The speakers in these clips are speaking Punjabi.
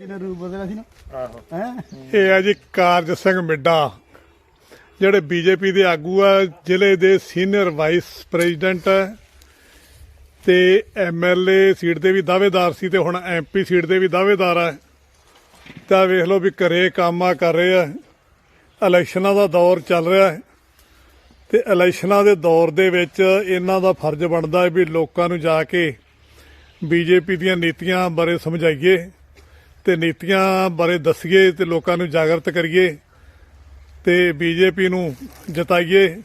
ਜਿਹਨੇ ਰੂਪ ਬਦਲਿਆ ਸੀ ਨਾ। ਆਹੋ। ਹੈ? ਇਹ ਹੈ ਜੀ ਕਾਰਜ ਸਿੰਘ ਮਿੱਡਾ ਜਿਹੜੇ ਬੀਜੇਪੀ ਦੇ ਆਗੂ ਆ ਜ਼ਿਲ੍ਹੇ ਦੇ ਸੀਨੀਅਰ ਵਾਈਸ ਪ੍ਰੈਜ਼ੀਡੈਂਟ ਹੈ ਤੇ ਐਮਐਲਏ ਸੀਟ ਦੇ ਵੀ ਦਾਅਵੇਦਾਰ ਸੀ ਤੇ ਹੁਣ ਐਮਪੀ ਸੀਟ ਦੇ ਵੀ ਦਾਅਵੇਦਾਰ ਹੈ ਤਾਂ ਵੇਖ ਲਓ ਵੀ ਘਰੇ ਕੰਮਾਂ ਕਰ ਰਹੇ ਆ। ਇਲੈਕਸ਼ਨਾਂ ਦਾ ਦੌਰ ਚੱਲ ਰਿਹਾ ਹੈ। ਤੇ ਇਲੈਕਸ਼ਨਾਂ ਦੇ ਦੌਰ ਦੇ ਵਿੱਚ ਇਹਨਾਂ ਦਾ ਫਰਜ਼ ਬਣਦਾ ਹੈ ਵੀ ਲੋਕਾਂ ਨੂੰ ਜਾ ਕੇ ਬੀਜੇਪੀ ਦੀਆਂ ਨੀਤੀਆਂ ਬਾਰੇ ਸਮਝਾਈਏ। ਤੇ ਨੀਤੀਆਂ ਬਾਰੇ ਦੱਸੀਏ ਤੇ ਲੋਕਾਂ ਨੂੰ ਜਾਗਰਤ ਕਰੀਏ ਤੇ ਬੀਜੇਪੀ ਨੂੰ ਜਿਤਾਈਏ।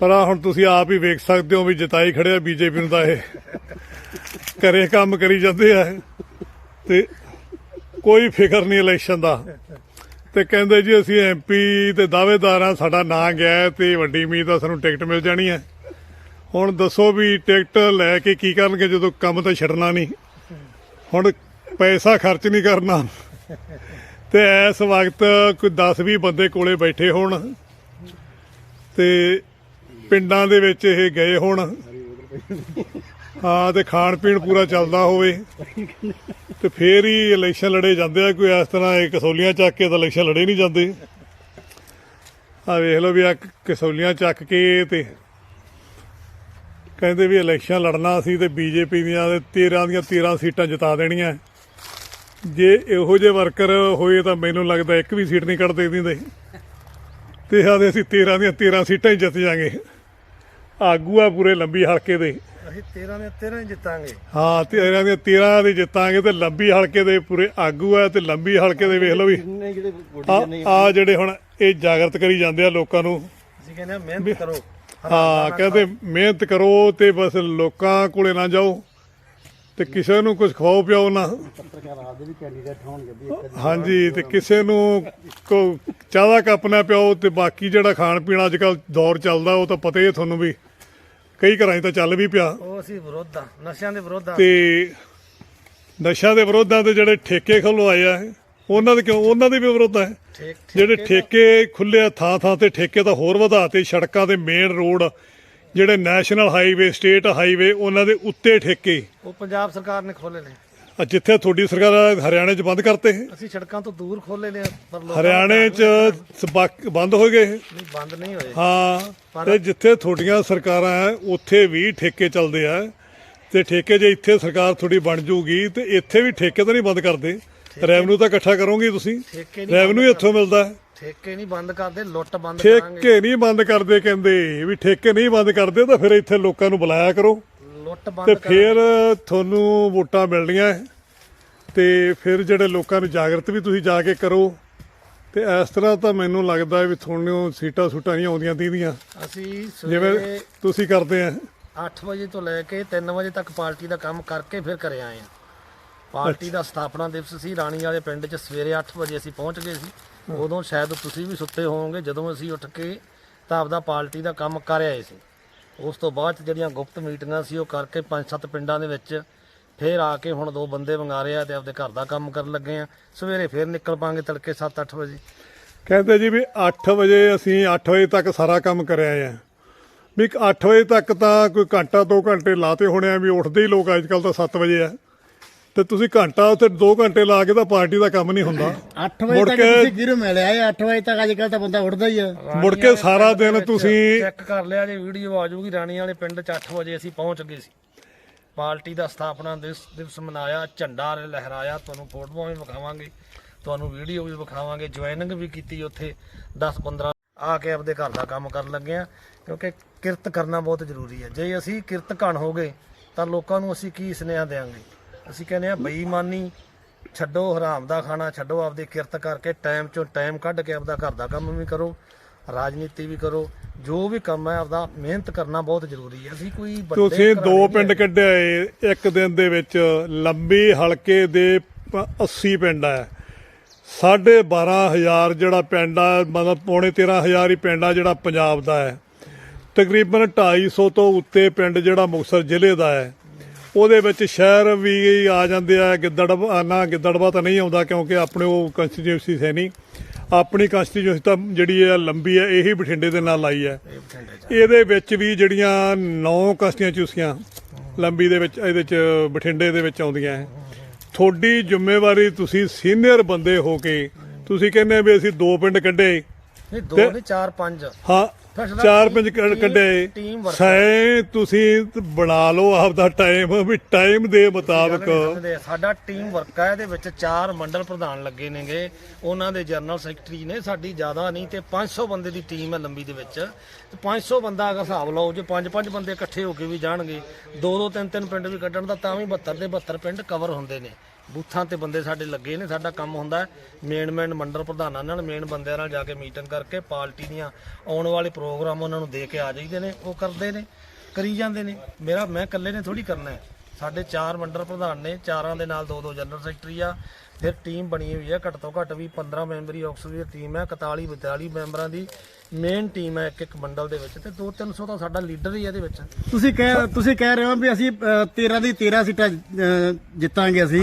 ਪਰ ਆਹ ਹੁਣ ਤੁਸੀਂ ਆਪ ਹੀ ਵੇਖ ਸਕਦੇ ਹੋ ਵੀ ਜਿਤਾਈ ਖੜਿਆ ਬੀਜੇਪੀ ਨੂੰ ਤਾਂ ਇਹ ਘਰੇ ਕੰਮ ਕਰੀ ਜਾਂਦੇ ਆ। ਤੇ ਕੋਈ ਫਿਕਰ ਨਹੀਂ ਇਲੈਕਸ਼ਨ ਦਾ। ਤੇ ਕਹਿੰਦੇ ਜੀ ਅਸੀਂ ਐਮਪੀ ਤੇ ਦਾਅਵੇਦਾਰ ਆ ਸਾਡਾ ਨਾਂ ਗਿਆ ਹੈ ਤੇ ਵੱਡੀ ਉਮੀਦ ਆ ਸਾਨੂੰ ਟਿਕਟ ਮਿਲ ਜਾਣੀ ਹੈ ਹੁਣ ਦੱਸੋ ਵੀ ਟਿਕਟ ਲੈ ਕੇ ਕੀ ਕਰਨਗੇ ਜਦੋਂ ਕੰਮ ਤਾਂ ਛੱਡਣਾ ਨਹੀਂ। ਹੁਣ ਪੈਸਾ ਖਰਚ ਨਹੀਂ ਕਰਨਾ। ਤੇ ਇਸ ਵਕਤ ਕੋਈ 10-20 ਬੰਦੇ ਕੋਲੇ ਬੈਠੇ ਹੋਣ ਤੇ ਪਿੰਡਾਂ ਦੇ ਵਿੱਚ ਇਹ ਗਏ ਹੋਣ। ਹਾਂ, ਤੇ ਖਾਣ ਪੀਣ ਪੂਰਾ ਚੱਲਦਾ ਹੋਵੇ। ਤੇ ਫੇਰ ਹੀ ਇਲੈਕਸ਼ਨ ਲੜੇ ਜਾਂਦੇ ਆ। ਕੋਈ ਇਸ ਤਰ੍ਹਾਂ ਇਹ ਕਸੌਲੀਆਂ ਚੱਕ ਕੇ ਤਾਂ ਇਲੈਕਸ਼ਨ ਲੜੇ ਨਹੀਂ ਜਾਂਦੇ। ਆ ਵੇਖ ਲਓ ਵੀ ਆ ਕਸੌਲੀਆਂ ਚੱਕ ਕੇ ਤੇ ਕਹਿੰਦੇ ਵੀ ਇਲੈਕਸ਼ਨ ਲੜਨਾ ਸੀ ਤੇ ਬੀਜੇਪੀ ਦੀਆਂ ਤੇ 13 ਦੀਆਂ 13 ਸੀਟਾਂ ਜਿਤਾ ਦੇਣੀਆਂ। ਜੇ ਇਹੋ ਜਿਹੇ ਵਰਕਰ ਹੋਏ ਤਾਂ ਮੈਨੂੰ ਲੱਗਦਾ ਇੱਕ ਵੀ ਸੀਟ ਨਹੀਂ ਕੱਢਦੇ ਦਿੰਦੇ ਤੇ। ਆਦੇ ਅਸੀਂ 13 ਦੀਆਂ 13 ਸੀਟਾਂ ਹੀ ਜਿੱਤ ਜਾਾਂਗੇ। ਆਗੂ ਆ ਪੂਰੇ ਲੰਬੀ ਹਲਕੇ ਦੇ। ਅਸੀਂ 13 ਦੇ 13 ਹੀ ਜਿੱਤਾਂਗੇ। ਹਾਂ 13 ਦੀਆਂ 13 ਦੇ ਜਿੱਤਾਂਗੇ ਤੇ ਲੰਬੀ ਹਲਕੇ ਦੇ ਪੂਰੇ ਆਗੂ ਆ ਤੇ ਲੰਬੀ ਹਲਕੇ ਦੇ ਵੇਖ ਲਓ ਵੀ। ਆ ਜਿਹੜੇ ਹੁਣ ਇਹ ਜਾਗਰਤ ਕਰੀ ਜਾਂਦੇ ਆ ਲੋਕਾਂ ਨੂੰ। ਅਸੀਂ ਕਹਿੰਦੇ ਆ ਮਿਹਨਤ ਕਰੋ। ਹਾਂ ਕਹਿੰਦੇ ਮਿਹਨਤ ਕਰੋ ਤੇ ਬਸ ਲੋਕਾਂ ਕੋਲੇ ਨਾ ਜਾਓ। ਤੇ ਕਿਸੇ ਨੂੰ ਕੁਝ ਖਵਾਓ ਪਿਆਓ ਨਾ। ਪੱਤਰਕਾਰ ਆਪਦੇ ਵੀ ਕੈਂਡੀਡੇਟ ਹੋਣਗੇ ਵੀ ਇੱਕ ਹਾਂਜੀ ਤੇ ਕਿਸੇ ਨੂੰ ਕੋ ਚਾਹ ਦਾ ਕੱਪ ਨਾ ਪਿਆਓ ਤੇ ਬਾਕੀ ਜਿਹੜਾ ਖਾਣ ਪੀਣਾ ਅੱਜ ਕੱਲ ਦੌਰ ਚੱਲਦਾ ਉਹ ਤਾਂ ਪਤਾ ਹੀ ਹੈ ਤੁਹਾਨੂੰ ਵੀ। ਕਈ ਘਰਾਂ 'ਚ ਤਾਂ ਚੱਲ ਵੀ ਪਿਆ। ਉਹ ਅਸੀਂ ਵਿਰੋਧ ਆ ਨਸ਼ਿਆਂ ਦੇ ਵਿਰੋਧ। ਆ ਤੇ ਨਸ਼ਾ ਦੇ ਵਿਰੋਧਾਂ ਤੇ ਜਿਹੜੇ ਠੇਕੇ ਖੁਲਵਾਏ ਆ ਉਹਨਾਂ ਦੇ ਕਿਉਂ? ਉਹਨਾਂ ਦੇ ਵੀ ਵਿਰੋਧ ਹੈ। ਜਿਹੜੇ ਠੇਕੇ ਖੁੱਲੇ ਆ ਥਾਂ ਥਾਂ ਤੇ ਠੇਕੇ ਤਾਂ ਹੋਰ ਵਧਾਤੇ ਸੜਕਾਂ ਤੇ ਮੇਨ ਰੋਡ ਜਿਹੜੇ ਨੈਸ਼ਨਲ ਹਾਈਵੇ ਸਟੇਟ ਹਾਈਵੇ ਉਹਨਾਂ ਦੇ ਉੱਤੇ ਠੇਕੇ। ਉਹ ਪੰਜਾਬ ਸਰਕਾਰ ਨੇ ਖੋਲੇ ਨੇ। ਆ ਜਿੱਥੇ ਤੁਹਾਡੀ ਸਰਕਾਰ ਹਰਿਆਣੇ 'ਚ ਬੰਦ ਕਰਤੇ ਅਸੀਂ ਸੜਕਾਂ ਤੋਂ ਦੂਰ ਖੋਲੇ ਨੇ ਪਰ ਲੋਕਾਂ ਹਰਿਆਣੇ 'ਚ ਸਬਕ ਬੰਦ ਹੋ ਗਏ ਨਹੀਂ ਬੰਦ ਨਹੀਂ ਹੋਏ। ਹਾਂ ਤੇ ਜਿੱਥੇ ਤੁਹਾਡੀਆਂ ਸਰਕਾਰਾਂ ਹੈ ਉੱਥੇ ਵੀ ਠੇਕੇ ਚੱਲਦੇ ਆ ਤੇ ਠੇਕੇ ਜੇ ਇੱਥੇ ਸਰਕਾਰ ਤੁਹਾਡੀ ਬਣ ਜੂਗੀ ਤੇ ਇੱਥੇ ਵੀ ਠੇਕੇ ਤਾਂ ਨਹੀਂ ਬੰਦ ਕਰਦੇ। ਰੈਵਨਿਊ ਤਾਂ ਇਕੱਠਾ ਕਰੋਗੇ ਤੁਸੀਂ। ਠੇਕੇ ਨਹੀਂ ਰੈਵਨਿਊ ਇੱਥੋਂ ਮਿਲਦਾ। ਹੈ ਠੇਕੇ ਨਹੀਂ ਬੰਦ ਕਰਦੇ ਲੁੱਟ ਬੰਦ ਕਰਾਂਗੇ। ਠੇਕੇ ਨਹੀਂ ਬੰਦ ਕਰਦੇ ਕਹਿੰਦੇ ਵੀ ਠੇਕੇ ਨਹੀਂ ਬੰਦ ਕਰਦੇ ਤਾਂ ਫਿਰ ਇੱਥੇ ਲੋਕਾਂ ਨੂੰ ਬੁਲਾਇਆ ਕਰੋ। ਲੁੱਟ ਤੇ ਬੰਦ ਕਰ ਫਿਰ ਤੁਹਾਨੂੰ ਵੋਟਾਂ ਮਿਲਣੀਆਂ। ਤੇ ਫਿਰ ਜਿਹੜੇ ਲੋਕਾਂ ਨੂੰ ਜਾਗਰਤ ਵੀ ਤੁਸੀਂ ਜਾ ਕੇ ਕਰੋ। ਤੇ ਇਸ ਤਰ੍ਹਾਂ ਤਾਂ ਮੈਨੂੰ ਲੱਗਦਾ ਵੀ ਤੁਹਾਨੂੰ ਸੀਟਾਂ ਸੂਟਾਂ ਨਹੀਂ ਆਉਂਦੀਆਂ ਦੀਦੀਆਂ। ਅਸੀਂ ਜਿਵੇਂ ਸਵੇਰੇ ਤੁਸੀਂ ਕਰਦੇ ਆ। 8 ਵਜੇ ਤੋਂ ਲੈ ਕੇ 3 ਵਜੇ ਤੱਕ ਪਾਰਟੀ ਦਾ ਕੰਮ ਕਰਕੇ ਫਿਰ ਘਰੇ ਆਏ ਆ ਪਾਰਟੀ ਦਾ ਸਥਾਪਨਾ ਦਿਵਸ ਸੀ, ਰਾਣੀ ਵਾਲੇ ਪਿੰਡ 'ਚ ਸਵੇਰੇ 8 ਵਜੇ ਅਸੀਂ ਪਹੁੰਚ ਗਏ ਸੀ। ਉਦੋਂ ਸ਼ਾਇਦ ਤੁਸੀਂ ਵੀ ਸੁੱਤੇ ਹੋਵੋਗੇ, ਜਦੋਂ ਅਸੀਂ ਉੱਠ ਕੇ ਤਾਂ ਆਪਦਾ ਪਾਰਟੀ ਦਾ ਕੰਮ ਕਰ ਆਏ ਸੀ। ਉਸ ਤੋਂ ਬਾਅਦ 'ਚ ਜਿਹੜੀਆਂ ਗੁਪਤ ਮੀਟਿੰਗਾਂ ਸੀ, ਉਹ ਕਰਕੇ ਪੰਜ ਸੱਤ ਪਿੰਡਾਂ ਦੇ ਵਿੱਚ ਫਿਰ ਆ ਕੇ ਹੁਣ ਦੋ ਬੰਦੇ ਮੰਗਾ ਰਹੇ ਆ ਤੇ ਆਪਦੇ ਘਰ ਦਾ ਕੰਮ ਕਰਨ ਲੱਗੇ ਆ। ਸਵੇਰੇ ਫਿਰ ਨਿਕਲ ਪਾਂਗੇ ਤੜਕੇ 7-8 ਵਜੇ। ਕਹਿੰਦੇ ਜੀ ਵੀ 8 ਵਜੇ ਅਸੀਂ 8 ਵਜੇ ਤੱਕ ਸਾਰਾ ਕੰਮ ਕਰਿਆ ਆ। ਵੀ 8 ਵਜੇ ਤੱਕ ਤਾਂ ਕੋਈ ਘੰਟਾ 2 ਘੰਟੇ ਲਾਤੇ ਹੋਣੇ ਆ ਵੀ ਉੱਠਦੇ ਹੀ ਲੋਕ, ਅੱਜ ਕੱਲ ਤਾਂ 7 ਵਜੇ ਆ। ਤੇ ਤੁਸੀਂ ਘੰਟਾ ਉੱਥੇ 2 ਘੰਟੇ ਲਾ ਕੇ ਤਾਂ ਪਾਰਟੀ ਦਾ ਕੰਮ ਨਹੀਂ ਹੁੰਦਾ। 8 ਵਜੇ ਤੱਕ ਤੁਸੀਂ ਕਿਹਨੂੰ ਮਿਲਿਆ ਇਹ 8 ਵਜੇ ਤੱਕ ਅੱਜ ਕੱਲ ਤਾਂ ਬੰਦਾ ਉੱਠਦਾ ਹੀ ਆ। ਮੁੜ ਕੇ ਸਾਰਾ ਦਿਨ ਤੁਸੀਂ ਚੈੱਕ ਕਰ ਲਿਆ ਜੇ ਵੀਡੀਓ ਆ ਜਾਊਗੀ ਰਾਣੀ ਵਾਲੇ ਪਿੰਡ 'ਚ 8 ਵਜੇ ਅਸੀਂ ਪਹੁੰਚ ਗਏ ਸੀ। ਪਾਰਟੀ ਦਾ ਸਥਾਪਨਾ ਦਿਵਸ ਦਿਵਸ ਮਨਾਇਆ ਝੰਡਾ ਲਹਿਰਾਇਆ ਤੁਹਾਨੂੰ ਫੋਟੋਆਂ ਵੀ ਵਿਖਾਵਾਂਗੇ ਤੁਹਾਨੂੰ ਵੀਡੀਓ ਵੀ ਵਿਖਾਵਾਂਗੇ ਜੁਆਇਨਿੰਗ ਵੀ ਕੀਤੀ ਉੱਥੇ 10 15 ਆ ਕੇ ਆਪਦੇ ਘਰ ਦਾ ਕੰਮ ਕਰਨ ਲੱਗੇ ਆ ਕਿਉਂਕਿ ਕਿਰਤ ਕਰਨਾ ਬਹੁਤ ਜ਼ਰੂਰੀ ਹੈ। ਜੇ ਅਸੀਂ ਕਿਰਤ ਘਣ ਹੋ ਗਏ ਤਾਂ ਲੋਕਾਂ ਨੂੰ ਅਸੀਂ ਕੀ ਸੁਨੇਹਾ ਦੇਵਾਂਗੇ? ਅਸੀਂ ਕਹਿੰਦੇ ਆ ਬੇਈਮਾਨੀ ਛੱਡੋ ਹਰਾਮ ਦਾ ਖਾਣਾ ਛੱਡੋ ਆਪਦੀ ਕਿਰਤ ਕਰਕੇ ਟਾਈਮ ਚੋਂ ਟਾਈਮ ਕੱਢ ਕੇ ਆਪਦਾ ਘਰ ਦਾ ਕੰਮ ਵੀ ਕਰੋ ਰਾਜਨੀਤੀ ਵੀ ਕਰੋ ਜੋ ਵੀ ਕੰਮ ਹੈ ਆਪਦਾ ਮਿਹਨਤ ਕਰਨਾ ਬਹੁਤ ਜ਼ਰੂਰੀ ਹੈ। ਅਸੀਂ ਕੋਈ ਵੱਡੇ ਤੁਸੀਂ ਦੋ ਪਿੰਡ ਕੱਢਿਆ ਏ ਇੱਕ ਦਿਨ ਦੇ ਵਿੱਚ ਲੰਬੀ ਹਲਕੇ ਦੇ ਪ- 80 ਪਿੰਡ ਹੈ। ਸਾਢੇ 12000 ਜਿਹੜਾ ਪਿੰਡ ਆ ਮਤਲਬ ਪੌਣੇ 13000 ਹੀ ਪਿੰਡ ਆ ਜਿਹੜਾ ਪੰਜਾਬ ਦਾ ਹੈ। ਤਕਰੀਬਨ 250 ਤੋਂ ਉੱਤੇ ਪਿੰਡ ਜਿਹੜਾ ਮੁਕਤਸਰ ਜ਼ਿਲ੍ਹੇ ਦਾ ਹੈ। ਉਹਦੇ ਵਿੱਚ ਸ਼ਹਿਰ ਵੀ ਆ ਜਾਂਦੇ ਆ ਗਿੱਦੜਵਾ ਨਾ ਗਿੱਦੜਵਾ ਤਾਂ ਨਹੀਂ ਆਉਂਦਾ ਕਿਉਂਕਿ ਆਪਣੇ ਉਹ ਕੰਸਟੀਟਿਊਂਸੀ ਹੈ ਨਹੀਂ। ਆਪਣੀ ਕੰਸਟੀਟਿਊਂਸੀ ਤਾਂ ਜਿਹੜੀ ਹੈ ਲੰਬੀ ਹੈ ਇਹੀ ਬਠਿੰਡੇ ਦੇ ਨਾਲ ਆਈ ਹੈ। ਇਹਦੇ ਵਿੱਚ ਵੀ ਜਿਹੜੀਆਂ ਨੌ ਕਸਤੀਆਂ ਚੂਸੀਆਂ ਲੰਬੀ ਦੇ ਵਿੱਚ ਇਹਦੇ ਚ ਬਠਿੰਡੇ ਦੇ ਵਿੱਚ ਆਉਂਦੀਆਂ ਹੈ। ਤੁਹਾਡੀ ਜ਼ਿੰਮੇਵਾਰੀ ਤੁਸੀਂ ਸੀਨੀਅਰ ਬੰਦੇ ਹੋ ਕੇ ਤੁਸੀਂ ਕਹਿੰਦੇ ਵੀ ਅਸੀਂ ਦੋ ਪਿੰਡ ਕੱਢੇ। ਨਹੀਂ ਦੋ ਨਹੀਂ ਚਾਰ ਪੰਜ। ਹਾਂ ਚਾਰ ਪੰਜ ਕੱਢੇ। ਸੈ ਤੁਸੀਂ ਬਣਾ ਲਓ ਆਪਦਾ ਟਾਈਮ ਵੀ ਟਾਈਮ ਦੇ ਮੁਤਾਬਕ। ਸਾਡਾ ਟੀਮ ਵਰਕ ਹੈ ਇਹਦੇ ਵਿੱਚ ਚਾਰ ਮੰਡਲ ਪ੍ਰਧਾਨ ਲੱਗੇ ਨੇਗੇ। ਉਹਨਾਂ ਦੇ ਜਨਰਲ ਸੈਕਟਰੀ ਨੇ ਸਾਡੀ ਜ਼ਿਆਦਾ ਨਹੀਂ ਤੇ 500 ਬੰਦੇ ਦੀ ਟੀਮ ਹੈ ਲੰਬੀ ਦੇ ਵਿੱਚ। ਤੇ 500 ਬੰਦਾ ਅਗਰ ਹਿਸਾਬ ਲਾਓ ਜੇ ਪੰਜ ਪੰਜ ਬੰਦੇ ਇਕੱਠੇ ਹੋ ਕੇ ਵੀ ਜਾਣਗੇ ਦੋ ਦੋ ਤਿੰਨ ਤਿੰਨ ਪਿੰਡ ਵੀ ਕੱਢਣ ਦਾ ਤਾਂ ਵੀ 72 ਦੇ 72 ਪਿੰਡ ਕਵਰ ਹੁੰਦੇ ਨੇ। ਬੂਥਾਂ ਤੇ ਬੰਦੇ ਸਾਡੇ ਲੱਗੇ ਨੇ, ਸਾਡਾ ਕੰਮ ਹੁੰਦਾ ਮੇਨ ਮੇਨ ਮੰਡਲ ਪ੍ਰਧਾਨਾਂ ਨਾਲ ਮੇਨ ਬੰਦਿਆਂ ਨਾਲ ਜਾ ਕੇ ਮੀਟਿੰਗ ਕਰਕੇ ਪਾਰਟੀ ਦੀਆਂ ਆਉਣ ਵਾਲੇ ਪ੍ਰੋਗਰਾਮ ਉਹਨਾਂ ਨੂੰ ਦੇ ਕੇ ਆ ਜਾਈਦੇ ਨੇ, ਉਹ ਕਰਦੇ ਨੇ, ਕਰੀ ਜਾਂਦੇ ਨੇ। ਮੇਰਾ, ਮੈਂ ਇਕੱਲੇ ਨੇ ਥੋੜੀ ਕਰਨਾ ਹੈ। ਸਾਡੇ ਚਾਰ ਮੰਡਲ ਪ੍ਰਧਾਨ ਨੇ, ਚਾਰਾਂ ਦੇ ਨਾਲ ਦੋ ਦੋ ਜਨਰਲ ਸੈਕਟਰੀ ਆ ਫਿਰ ਟੀਮ ਬਣੀ ਹੋਈ ਹੈ ਘੱਟ ਤੋਂ ਘੱਟ ਵੀ 15 ਮੈਂਬਰੀ ਆਕਸੀਜਨ ਟੀਮ ਹੈ 41 42 ਮੈਂਬਰਾਂ ਦੀ ਮੇਨ ਟੀਮ ਹੈ ਇੱਕ ਇੱਕ ਮੰਡਲ ਦੇ ਵਿੱਚ ਤੇ 2-300 ਤਾਂ ਸਾਡਾ ਲੀਡਰ ਹੀ ਹੈ ਇਹਦੇ ਵਿੱਚ। ਤੁਸੀਂ ਕਹਿ ਤੁਸੀਂ ਕਹਿ ਰਹੇ ਹੋ ਵੀ ਅਸੀਂ ਅ, 13 ਦੀ 13 ਸੀਟਾਂ ਜਿੱਤਾਂਗੇ ਅਸੀਂ।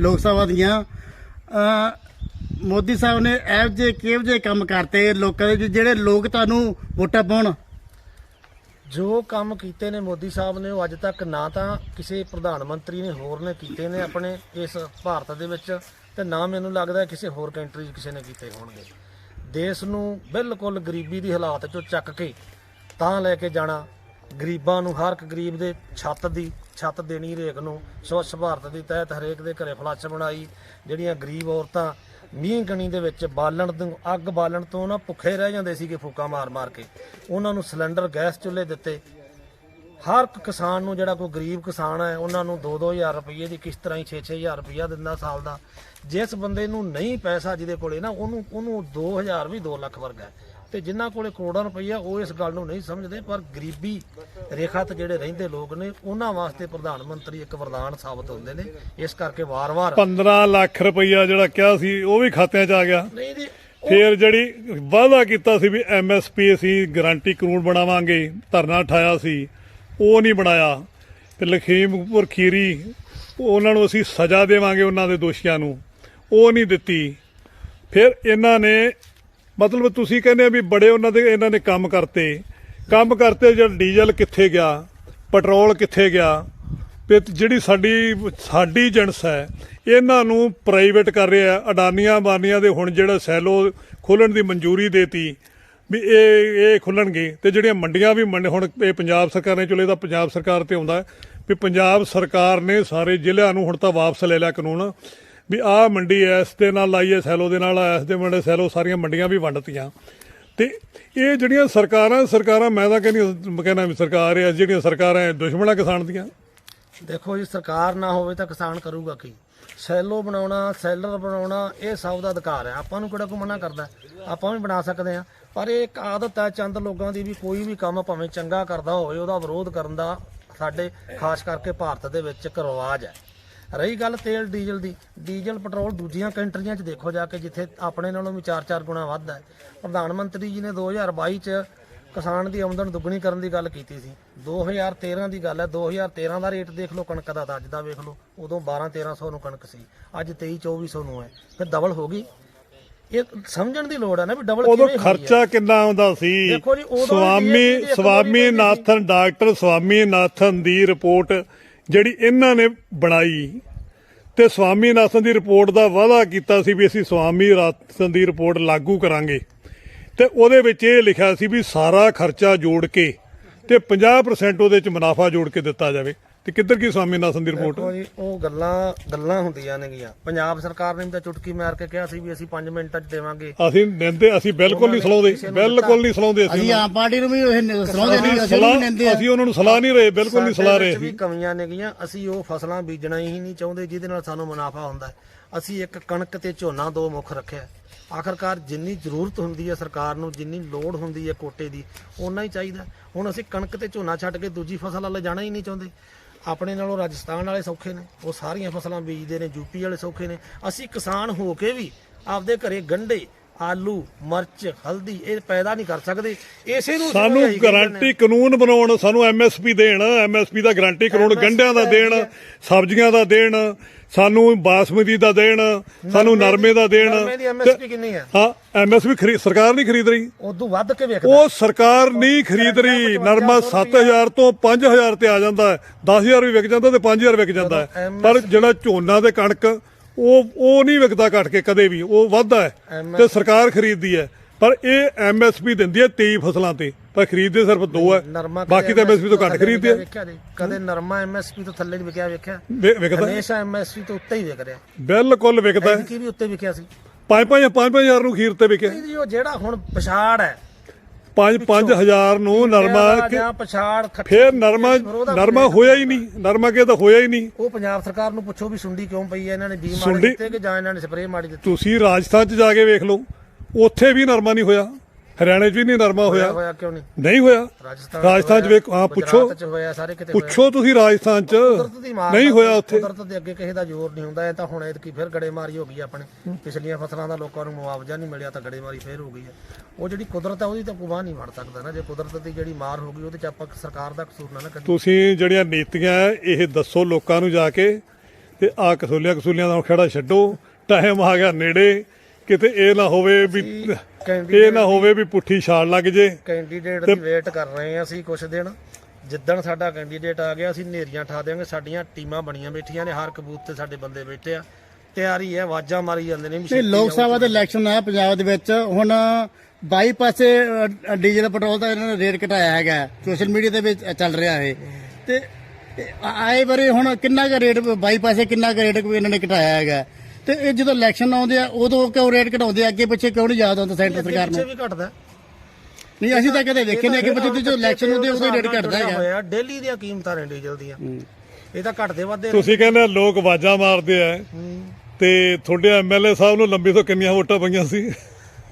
ਲੋਕ ਸਭਾ ਦੀਆਂ। ਮੋਦੀ ਸਾਹਿਬ ਨੇ ਇਹੋ ਜਿਹੇ ਕਿਹੋ ਜਿਹੇ ਕੰਮ ਕਰਤੇ ਲੋਕਾਂ ਦੇ ਜਿਹੜੇ ਲੋਕ ਤੁਹਾਨੂੰ ਵੋਟਾਂ ਪਾਉਣ? ਜੋ ਕੰਮ ਕੀਤੇ ਨੇ ਮੋਦੀ ਸਾਹਿਬ ਨੇ, ਉਹ ਅੱਜ ਤੱਕ ਨਾ ਤਾਂ ਕਿਸੇ ਪ੍ਰਧਾਨ ਮੰਤਰੀ ਨੇ, ਹੋਰ ਨੇ ਕੀਤੇ ਨੇ ਆਪਣੇ ਇਸ ਭਾਰਤ ਦੇ ਵਿੱਚ ਤੇ ਨਾ ਮੈਨੂੰ ਲੱਗਦਾ ਕਿਸੇ ਹੋਰ ਕੰਟਰੀ 'ਚ ਕਿਸੇ ਨੇ ਕੀਤੇ ਹੋਣਗੇ। ਦੇਸ਼ ਨੂੰ ਬਿਲਕੁਲ ਗਰੀਬੀ ਦੀ ਹਾਲਾਤ 'ਚੋਂ ਚੱਕ ਕੇ ਤਾਂ ਲੈ ਕੇ ਜਾਣਾ, ਗਰੀਬਾਂ ਨੂੰ, ਹਰ ਇੱਕ ਗਰੀਬ ਦੇ ਛੱਤ ਦੀ, ਛੱਤ ਦੇਣੀ ਹਰੇਕ ਨੂੰ, ਸਵੱਛ ਭਾਰਤ ਦੀ ਤਹਿਤ ਹਰੇਕ ਦੇ ਘਰੇ ਫਲੱਸ਼ ਬਣਾਈ, ਜਿਹੜੀਆਂ ਗਰੀਬ ਔਰਤਾਂ ਮੀਂਹ ਗਣੀ ਦੇ ਵਿੱਚ ਬਾਲਣ ਤੋਂ, ਅੱਗ ਬਾਲਣ ਤੋਂ ਨਾ ਭੁੱਖੇ ਰਹਿ ਜਾਂਦੇ ਸੀਗੇ ਫੂਕਾ ਮਾਰ ਮਾਰ ਕੇ। ਉਹਨਾਂ ਨੂੰ ਸਿਲੰਡਰ, ਗੈਸ ਚੁੱਲ੍ਹੇ ਦਿੱਤੇ। ਹਰ ਇੱਕ ਕਿਸਾਨ ਨੂੰ ਜਿਹੜਾ ਕੋਈ ਗਰੀਬ ਕਿਸਾਨ ਹੈ, ਉਹਨਾਂ ਨੂੰ 2-2000 ਰੁਪਏ ਦੀ ਕਿਸ ਕਿਸ਼ਤ ਰਾਹੀਂ 6-6000 ਰੁਪਇਆ ਦਿੰਦਾ ਸਾਲ ਦਾ। ਜਿਸ ਬੰਦੇ ਨੂੰ ਨਹੀਂ ਪੈਸਾ ਜਿਹਦੇ ਕੋਲੇ ਨਾ, ਉਹਨੂੰ ਉਹਨੂੰ 2000 ਵੀ 2 ਲੱਖ ਵਰਗਾ ਤੇ ਜਿਨ੍ਹਾਂ ਕੋਲੇ ਕਰੋੜਾਂ ਰੁਪਈਆ ਉਹ ਇਸ ਗੱਲ ਨੂੰ ਨਹੀਂ ਸਮਝਦੇ ਪਰ ਗਰੀਬੀ ਰੇਖਾ ਤੇ ਜਿਹੜੇ ਰਹਿੰਦੇ ਲੋਕ ਨੇ ਉਹਨਾਂ ਵਾਸਤੇ ਪ੍ਰਧਾਨ ਮੰਤਰੀ ਇੱਕ ਵਰਦਾਨ ਸਾਬਤ ਹੁੰਦੇ ਨੇ। ਇਸ ਕਰਕੇ ਵਾਰ-ਵਾਰ 15 ਲੱਖ ਰੁਪਈਆ ਜਿਹੜਾ ਕਿਹਾ ਸੀ ਉਹ ਵੀ ਖਾਤਿਆਂ 'ਚ ਆ ਗਿਆ। ਨਹੀਂ ਜੀ ਫਿਰ ਜਿਹੜੀ ਵਾਅਦਾ ਕੀਤਾ ਸੀ ਵੀ ਐਮਐਸਪੀ ਅਸੀਂ ਗਾਰੰਟੀ ਕਾਨੂੰਨ ਬਣਾਵਾਂਗੇ ਧਰਨਾ ਠਾਇਆ ਸੀ ਉਹ ਨਹੀਂ ਬਣਾਇਆ। ਤੇ ਲਖੀਮਪੁਰ ਖੀਰੀ ਉਹਨਾਂ ਨੂੰ ਅਸੀਂ ਸਜ਼ਾ ਦੇਵਾਂਗੇ ਉਹਨਾਂ ਦੇ ਦੋਸ਼ੀਆਂ ਨੂੰ। ਉਹ ਨਹੀਂ ਦਿੱਤੀ। ਫਿਰ ਇਹਨਾਂ ਨੇ ਮਤਲਬ ਤੁਸੀਂ ਕਹਿੰਦੇ ਆ ਵੀ ਬੜੇ ਉਹਨਾਂ ਦੇ, ਇਹਨਾਂ ਨੇ ਕੰਮ ਕਰਤੇ। ਕੰਮ ਕਰਤੇ ਜਦ ਡੀਜ਼ਲ ਕਿੱਥੇ ਗਿਆ, ਪੈਟਰੋਲ ਕਿੱਥੇ ਗਿਆ ਤੇ ਜਿਹੜੀ ਸਾਡੀ ਸਾਡੀ ਜਣਸ ਹੈ, ਇਹਨਾਂ ਨੂੰ ਪ੍ਰਾਈਵੇਟ ਕਰ ਰਿਹਾ ਅਡਾਨੀਆਂ ਬਾਨੀਆਂ ਦੇ ਹੁਣ ਜਿਹੜਾ ਸੈਲੋ ਖੋਲਣ ਦੀ ਮਨਜ਼ੂਰੀ ਦੇਤੀ, ਵੀ ਇਹ ਇਹ ਖੁੱਲਣਗੇ ਤੇ ਜਿਹੜੀਆਂ ਮੰਡੀਆਂ ਵੀ ਮੰਡ ਹੁਣ ਇਹ ਪੰਜਾਬ ਸਰਕਾਰ ਨੇ ਚਲੇ ਦਾ ਪੰਜਾਬ ਸਰਕਾਰ ਤੇ ਆਉਂਦਾ ਵੀ ਪੰਜਾਬ ਸਰਕਾਰ ਨੇ ਸਾਰੇ ਜ਼ਿਲ੍ਹਿਆਂ ਨੂੰ ਹੁਣ ਤਾਂ ਵਾਪਸ ਲੈ ਲਿਆ ਕਾਨੂੰਨ। ਵੀ ਆਹ ਮੰਡੀ ਐਸ ਦੇ ਨਾਲ ਲਾਈਏ, ਸੈਲੋ ਦੇ ਨਾਲ ਐਸ ਦੇ ਮੰਡੇ ਸੈਲੋ, ਸਾਰੀਆਂ ਮੰਡੀਆਂ ਵੀ ਵੰਡਤੀਆਂ। ਤੇ ਇਹ ਜਿਹੜੀਆਂ ਸਰਕਾਰਾਂ ਸਰਕਾਰਾਂ, ਮੈਂ ਤਾਂ ਕਹਿੰਦੀ ਕਹਿੰਦਾ ਵੀ ਸਰਕਾਰ ਹੈ ਜਿਹੜੀਆਂ ਸਰਕਾਰਾਂ ਇਹ ਦੁਸ਼ਮਣਾਂ ਕਿਸਾਨ ਦੀਆਂ। ਦੇਖੋ ਜੀ, ਸਰਕਾਰ ਨਾ ਹੋਵੇ ਤਾਂ ਕਿਸਾਨ ਕਰੂਗਾ ਕੀ? ਸੈਲੋ ਬਣਾਉਣਾ, ਸੈਲਰ ਬਣਾਉਣਾ, ਇਹ ਸਭ ਦਾ ਅਧਿਕਾਰ ਹੈ ਆਪਾਂ ਨੂੰ ਕਿਹੜਾ ਕੋਈ ਮਨਾ ਕਰਦਾ? ਆਪਾਂ ਵੀ ਬਣਾ ਸਕਦੇ ਹਾਂ। ਪਰ ਇਹ ਇੱਕ ਆਦਤ ਹੈ ਚੰਦ ਲੋਕਾਂ ਦੀ ਵੀ ਕੋਈ ਵੀ ਕੰਮ ਭਾਵੇਂ ਚੰਗਾ ਕਰਦਾ ਹੋਵੇ, ਉਹਦਾ ਵਿਰੋਧ ਕਰਨ ਦਾ ਸਾਡੇ, ਖਾਸ ਕਰਕੇ ਭਾਰਤ ਦੇ ਵਿੱਚ ਇੱਕ ਰਿਵਾਜ ਹੈ ਰਹੀ ਗੱਲ ਤੇਲ ਡੀਜ਼ਲ ਦੀ। ਡੀਜ਼ਲ ਪੈਟਰੋਲ ਦੂਜੀਆਂ ਕੰਟਰੀਆਂ 'ਚ ਦੇਖੋ ਜਾ ਕੇ ਜਿੱਥੇ ਆਪਣੇ ਨਾਲੋਂ ਵੀ 4-4 ਗੁਣਾ ਵੱਧ ਹੈ। ਪ੍ਰਧਾਨ ਮੰਤਰੀ ਜੀ ਨੇ 2022 'ਚ ਕਿਸਾਨ ਦੀ ਆਮਦਨ ਦੁੱਗਣੀ ਕਰਨ ਦੀ ਗੱਲ ਕੀਤੀ ਸੀ। 2013 ਦੀ ਗੱਲ ਹੈ। 2013 ਦਾ ਰੇਟ ਦੇਖ ਲਓ ਕਣਕ ਦਾ ਤਾਂ ਅੱਜ ਦਾ ਵੇਖ ਲਓ। ਉਦੋਂ 12 1300 ਨੂੰ ਕਣਕ ਸੀ। ਅੱਜ 23 2400 ਨੂੰ ਹੈ। ਫਿਰ ਡਬਲ ਹੋ ਗਈ। ਇਹ ਸਮਝਣ ਦੀ ਲੋੜ ਹੈ ਨਾ ਵੀ ਡਬਲ ਉਦੋਂ ਕਿਵੇਂ ਹੈ। ਖਰਚਾ ਕਿੰਨਾ ਆਉਂਦਾ ਸੀ? ਦੇਖੋ ਜੀ, ਉਦੋਂ Swami Swaminathan doctor Swaminathan ਦੀ ਰਿਪੋਰਟ ਜਿਹੜੀ ਇਹਨਾਂ ਨੇ ਬਣਾਈ ਤੇ ਸਵਾਮੀ ਨਾਥਨ ਦੀ ਰਿਪੋਰਟ ਦਾ ਵਾਅਦਾ ਕੀਤਾ ਸੀ ਵੀ ਅਸੀਂ ਸਵਾਮੀ ਨਾਥਨ ਦੀ ਰਿਪੋਰਟ ਲਾਗੂ ਕਰਾਂਗੇ। ਤੇ ਉਹਦੇ ਵਿੱਚ ਇਹ ਲਿਖਿਆ ਸੀ ਵੀ ਸਾਰਾ ਖਰਚਾ ਜੋੜ ਕੇ ਤੇ 50% ਉਹਦੇ ਚ ਮੁਨਾਫਾ ਜੋੜ ਕੇ ਦਿੱਤਾ ਜਾਵੇ। ਤੇ ਕਿੱਧਰ ਕੀ ਸਵਾਮੀ ਨਾਥਨ ਦੀ ਰਿਪੋਰਟ ਦੇਖੋ ਜੀ ਉਹ ਗੱਲਾਂ ਗੱਲਾਂ ਹੁੰਦੀਆਂ ਨੇਗੀਆਂ। ਪੰਜਾਬ ਸਰਕਾਰ ਨੇ ਵੀ ਤਾਂ ਚੁਟਕੀ ਮਾਰ ਕੇ ਕਿਹਾ ਸੀ ਵੀ ਅਸੀਂ 5 ਮਿੰਟਾਂ 'ਚ ਦੇਵਾਂਗੇ। ਅਸੀਂ ਨਿੰਦੇ ਅਸੀਂ ਬਿਲਕੁਲ ਨਹੀਂ ਸਲਾਉਂਦੇ ਬਿਲਕੁਲ ਨਹੀਂ ਸਲਾਉਂਦੇ ਅਸੀਂ ਅਸੀਂ ਆਮ ਪਾਰਟੀ ਨੂੰ ਵੀ ਇਹ ਨ- ਨਹੀਂ ਅਸੀਂ ਵੀ ਸਲਾਹ ਨਿੰਦੇ ਆ। ਅਸੀਂ ਉਹਨਾਂ ਨੂੰ ਸਲਾਹ ਨਹੀਂ ਰਹੇ ਬਿਲਕੁਲ ਨਹੀਂ ਸਲਾਹ ਸਾਡੇ ਰਹੇ ਵਿੱਚ ਵੀ ਕਮੀਆਂ ਨੇਗੀਆਂ ਅਸੀਂ ਉਹ ਫਸਲਾਂ ਬੀਜਣਾ ਹੀ ਨਹੀਂ ਚਾਹੁੰਦੇ ਜਿਹਦੇ ਨਾਲ ਸਾਨੂੰ ਮੁਨਾਫਾ ਹੁੰਦਾ ਹੈ। ਅਸੀਂ ਇੱਕ ਕਣਕ ਤੇ ਝੋਨਾ ਦੋ ਮੁੱਖ ਰੱਖਿਆ ਆਖਰਕਾਰ ਜਿੰਨੀ ਜ਼ਰੂਰਤ ਹੁੰਦੀ ਹੈ ਸਰਕਾਰ ਨੂੰ ਜਿੰਨੀ ਲੋੜ ਹੁੰਦੀ ਹੈ ਕੋਟੇ ਦੀ ਓਨਾ ਹੀ ਚਾਹੀਦਾ ਹੁਣ ਅਸੀਂ ਕਣਕ ਤੇ ਝੋਨਾ ਛੱਡ ਕੇ ਦੂਜੀ ਫਸਲ ਵੱਲ ਜਾਣਾ ਹੀ ਨਹੀਂ ਚਾਹੁੰਦੇ। ਆਪਣੇ ਨਾਲੋਂ ਰਾਜਸਥਾਨ ਵਾਲੇ ਸੌਖੇ ਨੇ, ਉਹ ਸਾਰੀਆਂ ਫਸਲਾਂ ਬੀਜਦੇ ਨੇ ਯੂਪੀ ਵਾਲੇ ਸੌਖੇ ਨੇ। ਅਸੀਂ ਕਿਸਾਨ ਹੋ ਕੇ ਵੀ ਆਪਦੇ ਘਰੇ ਗੰਢੇ ਆਲੂ ਮਿਰਚ ਹਲਦੀ ਇਹ ਪੈਦਾ ਨਹੀਂ ਕਰ ਸਕਦੇ। ਇਸੇ ਨੂੰ ਸਾਨੂੰ। ਗਾਰੰਟੀ ਕਾਨੂੰਨ ਬਣਾਉਣ ਸਾਨੂੰ ਐਮਐਸਪੀ ਦੇਣ ਐਮਐਸਪੀ ਦਾ ਗਾਰੰਟੀ ਕਾਨੂੰਨ ਗੰਢਿਆਂ ਦਾ ਦੇਣ। ਸਬਜ਼ੀਆਂ ਦਾ ਦੇਣ ਸਾਨੂੰ ਬਾਸਮਤੀ ਦਾ ਦੇਣ ਸਾਨੂੰ ਨਰਮੇ ਦਾ ਦੇਣ। ਨਰਮੇ ਦੀ ਐਮਐਸਪੀ ਕਿੰਨੀ ਹੈ? ਹਾਂ ਐਮਐਸਪੀ ਸਰਕਾਰ ਨਹੀਂ ਖਰੀਦ ਰਹੀ। ਉਦੋਂ ਵੱਧ ਕੇ ਵੇਖਦਾ। ਉਹ ਸਰਕਾਰ ਨਹੀਂ ਖਰੀਦ ਰਹੀ। ਨਰਮਾ 7000 ਤੋਂ 5000 ਤੇ ਆ ਜਾਂਦਾ ਹੈ। 10000 ਵੀ ਵਿਕ ਜਾਂਦਾ ਤੇ 5000 ਵਿਕ ਜਦੋਂ ਪਰ ਜਿਹੜਾ ਝੋਨਾ ਤੇ ਕਣਕ ਉਹ ਉਹ ਨਹੀਂ ਵਿਕਦਾ ਘਟ ਕੇ ਕਦੇ ਵੀ ਉਹ ਵੱਧਦਾ ਹੈ ਤੇ ਸਰਕਾਰ ਖਰੀਦਦੀ ਹੈ। ਪਰ ਇਹ ਐਮਐਸਪੀ ਦਿੰਦੀ ਹੈ 23 ਫਸਲਾਂ ਤੇ ਪਰ ਖਰੀਦਦੇ ਸਿਰਫ ਦੋ ਹੈ। ਬਾਕੀ ਤਾਂ ਐਮਐਸਪੀ ਤੋਂ ਘੱਟ ਖਰੀਦਦੇ ਆ? ਕਦੇ ਨਰਮਾ ਐਮਐਸਪੀ ਤੋਂ ਥੱਲੇ ਨਹੀਂ ਵਿਕਿਆ ਵੇਖਿਆ? ਵਿਕਦਾ। ਹਮੇਸ਼ਾ ਐਮਐਸਪੀ ਤੋਂ ਉੱਤੇ ਹੀ ਵਿਕ ਰਿਹਾ। ਬਿਲਕੁਲ ਵਿਕਦਾ ਹੈ। ਕੀ ਵੀ ਉੱਤੇ ਵਿਕਿਆ ਸੀ। 5 5 5000 ਨੂੰ ਖੀਰ ਤੇ ਵਿਕਿਆ। ਜਿਹੜਾ ਹੁਣ ਪਛਾੜ ਹੈ 5 5000 ਨੂੰ ਨਰਮਾ ਜਾਂ ਪਛਾੜ ਫੇਰ ਨਰਮਾ ਨਰਮਾ ਹੋਇਆ ਹੀ ਨਹੀਂ ਨਰਮਾ ਕੇ ਤਾਂ ਹੋਇਆ ਹੀ ਨਹੀਂ। ਉਹ ਪੰਜਾਬ ਸਰਕਾਰ ਨੂੰ ਪੁੱਛੋ ਵੀ ਸੁੰਡੀ ਕਿਉਂ ਪਈ ਹੈ ਇਹਨਾਂ ਨੇ ਬੀ ਸੁੰਡੀ- ਦਿੱਤੇ ਕਿ ਜਾਂ ਇਹਨਾਂ ਨੇ ਸਪਰੇਅ ਮਾੜੀ ਦਿੱਤੀ? ਤੁਸੀਂ ਰਾਜਸਥਾਨ 'ਚ ਜਾ ਕੇ ਵੇਖ ਲਓ ਉੱਥੇ ਵੀ ਨਰਮਾ ਨਹੀਂ ਹੋਇਆ। ਹਰਿਆਣੇ 'ਚ ਵੀ ਨਹੀਂ ਨਰਮਾ ਹੋਇਆ ਹੋਇਆ। ਕਿਉਂ ਨਹੀਂ? ਨਹੀਂ ਹੋਇਆ। ਰਾਜਸਥਾਨ ਰਾਜਸਥਾਨ 'ਚ ਵੇਖ ਹਾਂ ਪੁੱਛੋ। ਗੁਜਰਾਤ 'ਚ ਹੋਇਆ ਸਾਰੇ ਕਿਤੇ ਹੋਇਆ। ਪੁੱਛੋ ਤੁਸੀਂ ਰਾਜਸਥਾਨ 'ਚ। ਕੁਦਰਤ ਦੀ ਮਾਰ ਨਹੀਂ ਹੋਇਆ ਕੋਈ- ਉੱਥੇ। ਕੁਦਰਤ ਦੇ ਅੱਗੇ ਕਿਸੇ ਦਾ ਜ਼ੋਰ ਨਹੀਂ ਹੁੰਦਾ ਇਹ ਤਾਂ ਹੁਣ ਐਤਕੀ ਫਿਰ ਗੜੇਮਾਰੀ ਹੋ ਗਈ ਆਪਣੇ। ਪਿਛਲੀਆਂ ਫਸਲਾਂ ਦਾ ਲੋਕਾਂ ਨੂੰ ਮੁਆਵਜ਼ਾ ਨਹੀਂ ਮਿਲਿਆ ਤਾਂ ਗੜੇਮਾਰੀ ਫੇਰ ਹੋ ਗਈ ਹੈ। ਉਹ ਜਿਹੜੀ ਕੁਦਰਤ ਹੈ ਉਹਦੀ ਤਾਂ ਗੁਬਾਹ ਨਹੀਂ ਫੜ ਸਕਦਾ ਨਾ। ਜੇ ਕੁਦਰਤ ਦੀ ਜਿਹੜੀ ਮਾਰ ਹੋ ਗਈ ਉਹਦੇ ਚ ਆਪਾਂ ਸਰਕਾਰ ਦਾ ਕਸੂਰ ਨਾ ਨਾ ਕੱਢੀਏ ਤੁਸੀਂ ਜਿਹੜੀਆਂ ਨੀਤੀਆਂ ਹੈ, ਇਹ ਦੱਸੋ ਲੋਕਾਂ ਨੂੰ ਜਾ ਕੇ ਤੇ ਆ ਕਸੂਲੀਆਂ ਕਸੂਲੀਆਂ ਦਾ ਖੜਾ ਛੱਡੋ। ਟਾਈਮ ਆ ਗਿਆ ਨੇੜੇ ਕਿਤੇ ਇਹ ਨਾ ਹੋਵੇ ਵੀ ਇਹ ਨਾ ਹੋਵੇ ਵੀ ਪੁੱਠੀ ਛਾਲ ਲੱਗ ਜੇ। ਕੈਂਡੀਡੇਟ ਦੀ ਵੇਟ ਕਰ ਰਹੇ ਹਾਂ ਅਸੀਂ ਕੁਝ ਦਿਨ। ਜਿੱਦਣ ਸਾਡਾ ਕੈਂਡੀਡੇਟ ਆ ਗਿਆ ਅਸੀਂ ਨੇਰੀਆਂ ਠਾ ਦੇਵਾਂਗੇ ਸਾਡੀਆਂ ਟੀਮਾਂ ਬਣੀਆਂ ਬੈਠੀਆਂ ਨੇ ਹਰ ਕਬੂਤ ਤੇ ਸਾਡੇ ਬੰਦੇ ਬੈਠੇ ਆ। ਤਿਆਰੀ ਹੈ ਆਵਾਜ਼ਾਂ ਮਾਰੀ ਜਾਂਦੇ ਨੇ ਨਹੀਂ ਲੋਕ। ਸਭਾ ਦੇ ਇਲੈਕਸ਼ਨ ਆ ਪੰਜਾਬ ਦੇ ਵਿੱਚ। ਹੁਣ ਬਾਈ ਪਾਸੇ ਡੀਜ਼ਲ ਪੈਟਰੋਲ ਦਾ ਇਹਨਾਂ ਨੇ ਰੇਟ ਘਟਾਇਆ ਹੈਗਾ। ਸੋਸ਼ਲ ਮੀਡੀਆ ਦੇ ਵਿੱਚ ਚੱਲ ਰਿਹਾ ਹੈ ਤੇ ਆ- ਆਏ ਬਾਰੇ ਹੁਣ ਕਿੰਨਾ ਕੁ ਰੇਟ ਬਾਈ ਪਾਸੇ ਕਿੰਨਾ ਕੁ ਰੇਟ ਇਹਨਾਂ ਨੇ ਘਟਾਇਆ ਹੈਗਾ। ਤੇ ਇਹ ਜਦੋਂ ਇਲੈਕਸ਼ਨ ਆਉਂਦੇ ਆ ਉਦੋਂ ਕਿਉਂ ਰੇਟ ਘਟਾਉਂਦੇ ਆ? ਅੱਗੇ ਪਿੱਛੇ ਕਿਉਂ ਨਹੀਂ ਯਾਦ ਆਉਂਦਾ ਸੈਂਟਰ ਸਰਕਾਰ ਪਿੱਛੇ ਨੂੰ ਵੀ ਘਟਦਾ। ਨਹੀਂ ਅਸੀਂ ਤਾਂ ਕਦੇ ਵੇਖੇ ਨਹੀਂ ਅੱਗੇ ਪਿੱਛੇ ਜਦੋਂ ਇਲੈਕਸ਼ਨ ਹੁੰਦੇ ਉਦੋਂ ਰੇਟ ਘਟਦਾ ਹੈਗਾ। ਡੇਲੀ ਦੀਆਂ ਕੀਮਤਾਂ ਨੇ ਡੀਜ਼ਲ ਦੀਆਂ ਇਹ ਤਾਂ ਘਟਦੇ ਵੱਧਦੇ। ਤੁਸੀਂ ਕਹਿੰਦੇ ਲੋਕ ਆਵਾਜ਼ਾਂ ਮਾਰਦੇ ਆ। ਤੇ ਤੁਹਾਡੇ ਐਮਐਲਏ ਸਾਹਿਬ ਨੂੰ ਲੰਬੀ ਤੋਂ ਕਿੰਨੀਆਂ ਵੋਟਾਂ ਪਈਆਂ ਸੀ?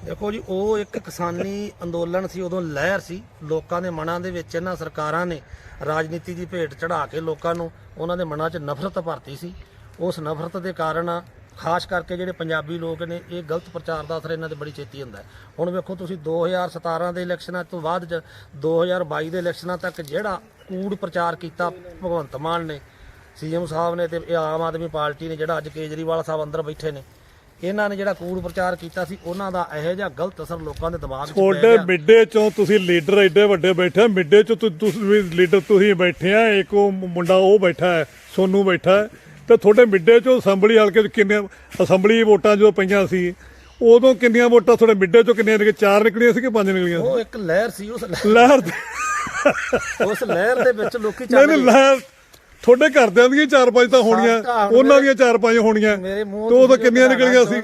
ਦੇਖੋ ਜੀ ਉਹ ਇੱਕ ਕਿਸਾਨੀ ਅੰਦੋਲਨ ਸੀ ਉਦੋਂ ਲਹਿਰ ਸੀ। ਲੋਕਾਂ ਦੇ ਮਨਾਂ ਦੇ ਵਿੱਚ ਇਹਨਾਂ ਸਰਕਾਰਾਂ ਨੇ ਰਾਜਨੀਤੀ ਦੀ ਭੇਟ ਚੜਾ ਕੇ ਲੋਕਾਂ ਨੂੰ ਉਹਨਾਂ ਦੇ ਮਨਾਂ 'ਚ ਨਫ਼ਰਤ ਭਰਤੀ ਸੀ। ਉਸ ਨਫ਼ਰਤ ਦੇ ਕਾਰਨ ਖਾਸ ਕਰਕੇ ਜਿਹੜੇ ਪੰਜਾਬੀ ਲੋਕ ਨੇ ਇਹ ਗਲਤ ਪ੍ਰਚਾਰ ਦਾ ਅਸਰ ਇਹਨਾਂ ਤੇ ਬੜੀ ਛੇਤੀ ਹੁੰਦਾ ਹੈ। ਹੁਣ ਵੇਖੋ ਤੁਸੀਂ 2017 ਦੇ ਇਲੈਕਸ਼ਨਾਂ ਤੋਂ ਬਾਅਦ ਚ 2022 ਦੇ ਇਲੈਕਸ਼ਨਾਂ ਤੱਕ ਜਿਹੜਾ ਕੂੜ ਪ੍ਰਚਾਰ ਕੀਤਾ ਭਗਵੰਤ ਮਾਨ ਨੇ ਸੀਐਮ ਸਾਹਿਬ ਨੇ ਤੇ ਆਮ ਆਦਮੀ ਪਾਰਟੀ ਨੇ ਜਿਹੜਾ ਅੱਜ ਕੇਜਰੀਵਾਲ ਸਾਹਿਬ ਅੰਦਰ ਬੈਠੇ ਨੇ ਇਹਨਾਂ ਨੇ ਜਿਹੜਾ ਕੂੜ ਪ੍ਰਚਾਰ ਕੀਤਾ ਸੀ ਉਹਨਾਂ ਦਾ ਇਹੋ ਜਿਹਾ ਗਲਤ ਅਸਰ ਲੋਕਾਂ ਦੇ ਦਿਮਾਗ 'ਚ ਪੈ ਗਿਆ। ਮਿੱਡੇ ਚੋਂ ਤੁਸੀਂ ਲੀਡਰ ਐਡੇ ਵੱਡੇ ਬੈਠੇ ਮਿੱਡੇ ਚੋਂ ਤੁਸੀਂ ਲੀਡਰ ਤੁਸੀਂ ਬੈਠੇ ਆ ਇੱਕ ਉਹ ਮੁੰਡਾ ਉਹ ਬੈਠਾ ਹੈ ਸੋਨੂ ਬੈਠਾ ਹੈ ਤੇ ਤੁਹਾਡੇ ਮਿੱਡੇ ਚੋਂ ਅਸੈਂਬਲੀ ਹਲਕੇ ਚ ਕਿੰਨੇ ਅਸੈਂਬਲੀ ਵੋਟਾਂ ਜਦੋਂ ਪਈਆਂ ਸੀ ਉਦੋਂ ਕਿੰਨੀਆਂ ਵੋਟਾਂ ਤੁਹਾਡੇ ਮਿੱਡੇ ਚੋਂ ਕਿੰਨੀਆਂ ਨਿਕਲੀਆਂ? ਚਾਰ ਨਿਕਲੀਆਂ ਸੀ ਕਿ ਪੰਜ ਨਿਕਲੀਆਂ ਸੀ? ਉਹ ਇੱਕ ਲਹਿਰ ਸੀ ਉਸ ਲਹਿਰ- ਉਸ ਲਹਿਰ ਦੇ ਵਿੱਚ ਲੋਕੀ ਚੱਲ ਨਹੀਂ ਲਹਿਰ ਤੁਹਾਡੇ ਘਰਦਿਆਂ ਦੀਆਂ ਚਾਰ ਪੰਜ ਤਾਂ ਹੋਣੀਆਂ ਉਹਨਾਂ ਦੀਆਂ ਚਾਰ ਪੰਜ ਹੋਣੀਆਂ। ਤੇ ਉਦੋਂ ਕਿੰਨੀਆਂ ਨਿਕਲੀਆਂ ਸੀ?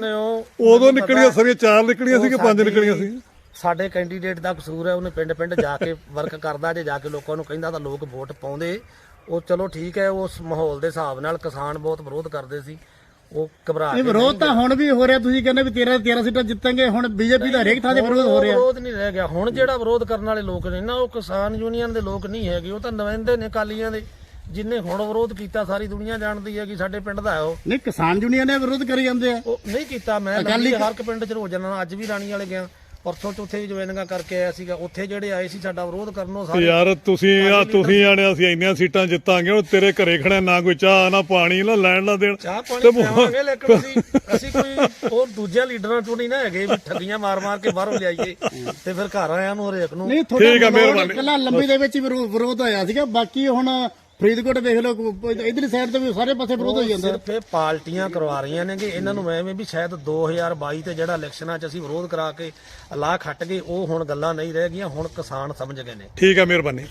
ਉਦੋਂ ਨਿਕਲੀਆਂ ਸਾਰੀਆਂ ਚਾਰ ਨਿਕਲੀਆਂ ਸੀ ਕਿ ਪੰਜ ਨਿਕਲੀਆਂ ਸੀ? ਸਾਡੇ ਕੈਂਡੀਡੇਟ ਦਾ ਕਸੂਰ ਹੈ ਉਹਨੇ ਪਿੰਡ ਪਿੰਡ ਜਾ ਕੇ ਵਰਕ ਕਰਦਾ ਜੇ ਜਾ ਕੇ ਲੋਕਾਂ ਨੂੰ ਕਹਿੰਦਾ ਤਾਂ ਲੋਕ ਵੋਟ ਪਾਉਂਦੇ। ਉਹ ਚਲੋ ਠੀਕ ਹੈ ਉਸ ਮਾਹੌਲ ਦੇ ਹਿਸਾਬ ਨਾਲ ਕਿਸਾਨ ਬਹੁਤ ਵਿਰੋਧ ਕਰਦੇ ਸੀ ਉਹ ਘਬਰਾ ਇਹ ਕੇ ਵਿਰੋਧ ਤਾਂ ਹੁਣ ਵੀ ਹੋ ਰਿਹਾ ਤੁਸੀਂ ਕਹਿੰਦੇ ਵੀ 13 13 ਸੀਟਾਂ ਜਿੱਤਾਂਗੇ ਹੁਣ ਬੀਜੇਪੀ ਦਾ ਹਰੇਕ ਥਾਂ ਤੇ ਵਿਰੋਧ ਹੋ ਰਿਹਾ। ਵਿਰੋਧ ਨਹੀਂ ਰਹਿ ਗਿਆ। ਹੁਣ ਜਿਹੜਾ ਵਿਰੋਧ ਕਰਨ ਵਾਲੇ ਲੋਕ ਨੇ ਨਾ ਉਹ ਕਿਸਾਨ ਯੂਨੀਅਨ ਦੇ ਲੋਕ ਨਹੀਂ ਹੈਗੇ ਉਹ ਤਾਂ ਨੁਮਾਇੰਦੇ ਨੇ ਕਾਲੀਆਂ ਦੇ ਜਿਨੇ ਹੁਣ ਵਿਰੋਧ ਕੀਤਾ ਸਾਰੀ ਦੁਨੀਆ ਜਾਣਦੀ ਹੈ ਕਿ ਸਾਡੇ ਪਿੰਡ ਦਾ ਹੈ ਉਹ। ਨਹੀਂ ਕਿਸਾਨ ਯੂਨੀਅਨ ਨੇ ਵਿਰੋਧ ਕਰੀ ਜਾਂਦੇ ਆ। ਉਹ ਨਹੀਂ ਕੀਤਾ ਮੈਂ ਹਰ ਇੱਕ ਪਿੰਡ 'ਚ ਰੋਜ਼ਾਨਾ ਅੱਜ ਵੀ ਰਾਣੀ ਵਾਲੇ ਗਿਆ। ਪਰਸੋਂ ਚੌਥੇ ਵੀ ਜੁਆਇਨਿੰਗਾਂ ਕਰਕੇ ਆਇਆ ਸੀਗਾ। ਉੱਥੇ ਜਿਹੜੇ ਆਏ ਸੀ ਸਾਡਾ ਵਿਰੋਧ ਕਰਨ ਉਹ ਸਾਰੇ ਯਾਰ ਤੁਸੀਂ ਆ ਤੁਸੀਂ ਆਣੇ ਅਸੀਂ ਇੰਨੀਆਂ ਸੀਟਾਂ ਜਿੱਤਾਂਗੇ ਉਹ ਤੇਰੇ ਘਰੇ ਖੜਾ ਨਾ ਕੋਈ ਚਾਹ ਨਾ ਪਾਣੀ ਨਾ ਲੈਣ ਨਾ ਦੇਣ। ਚਾਹ ਤੇ ਪਾਣੀ ਪਿਆਵਾਂਗੇ ਲੇਕਿਨ ਅਸੀਂ ਅਸੀਂ ਕੋਈ ਹੋਰ ਦੂਜਿਆਂ ਲੀਡਰਾਂ ਤੋਂ ਨਹੀਂ ਨਾ ਹੈਗੇ ਵੀ ਠੱਗੀਆਂ ਮਾਰ ਮਾਰ ਕੇ ਬਾਹਰੋਂ ਲਿਆਈਏ ਤੇ ਫਿਰ ਘਰ ਆਇਆਂ ਨੂੰ ਹਰੇਕ ਨੂੰ। ਨਹੀਂ ਠੀਕ ਆ, ਮਿਹਰਬਾਨੀ। ਇਕੱਲਾ ਲੰਬੀ ਦੇ ਵਿੱਚ ਵਿਰੋਧ ਹੋਇਆ ਸੀਗਾ। ਬਾਕੀ ਹੁਣ ਫਰੀਦਕੋਟ ਵੇਖ ਲਓ ਇਧਰਲੀ ਸਾਈਡ ਤੇ ਵੀ ਸਾਰੇ ਪਾਸੇ ਵਿਰੋਧ ਹੋਈ ਜਾਂਦਾ। ਸਿਰਫ ਇਹ ਪਾਰਟੀਆਂ ਕਰਵਾ ਰਹੀਆਂ ਨੇ ਕਿ ਇਹਨਾਂ ਨੂੰ ਐਵੇਂ ਵੀ ਸ਼ਾਇਦ 2022 ਤੇ ਜਿਹੜਾ ਇਲੈਕਸ਼ਨਾਂ 'ਚ ਅਸੀਂ ਵਿਰੋਧ ਕਰਾ ਕੇ ਅਲਾਹ ਖੱਟ ਗਏ ਉਹ ਹੁਣ ਗੱਲਾਂ ਨਹੀਂ ਰਹਿ ਗਈਆਂ ਹੁਣ ਕਿਸਾਨ ਸਮਝ ਗਏ ਨੇ। ਠੀਕ ਆ ਮਿਹਰਬਾਨੀ।